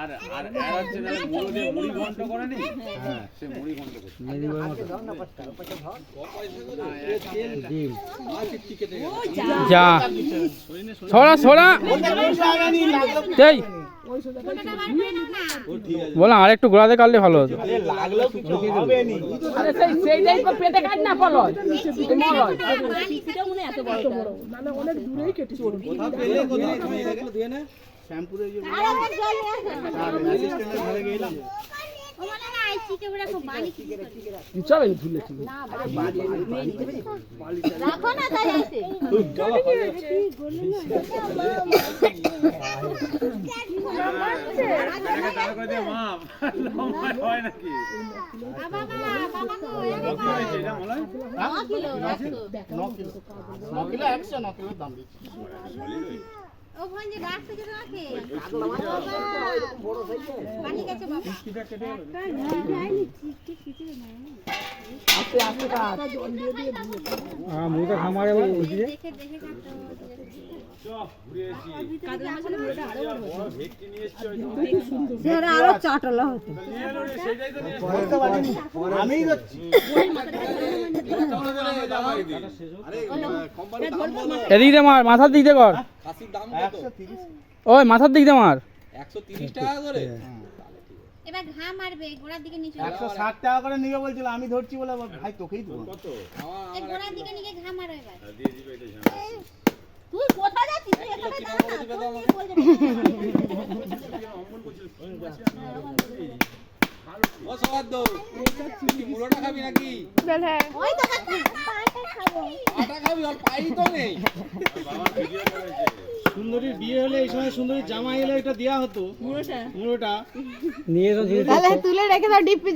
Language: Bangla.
আর আর আর হচ্ছে না মুড়ো দিয়ে মুড়ি ঘন্ট করে নি সে মুড়ি ঘন্ট করছে। যা ছড়া ছড়া এই বললাম আর একটু গোড়াতে কাটলে ভালো হতো। কিছু হবে নি। শ্যাম্পুরে যে অ্যাসিস্ট্যান্টের ঘরে গেলাম রাখো না তাই আছে এটাকে দাঁড় করে দিয়ে মাপ লম্বা হয় নাকি বাবা বাবা কো কত হয়েছে এটা মনে হয় ন কিলো রাখো ন কিলো ন কিলো একশো ন কিলোর দাম দিচ্ছি মুখটা খামারে আরও চাটলা হতো নিয়ে এলো রে, সেটাই তো নিয়ে এলো। মার মাথার দিক দিয়ে কর একশো তিরিশ ওই মাথার দিক দিয়ে মার এবার ঘা মারবে গোড়ার দিকে নিচে একশো ষাট টাকা করে নিবে বলছিল আমি ধরছি বলে ভাই তোকেই দেবো কত এই গোড়ার দিকে নিয়ে ঘা মারো এবার আর দিয়ে দিবে এটা ঝামেলা। তুই কোথায় যাচ্ছিস তুই এখানে দাঁড়া অমন করছিল, ওই তো কাছে বাবা ভিডিও করেছে সুন্দরীর বিয়ে হলে এই সময় সুন্দরীর জামা এলে এটা দেওয়া হতো। মুড়োটা? নিয়ে এসো জিনিস তুলে রেখে দাও ডিপি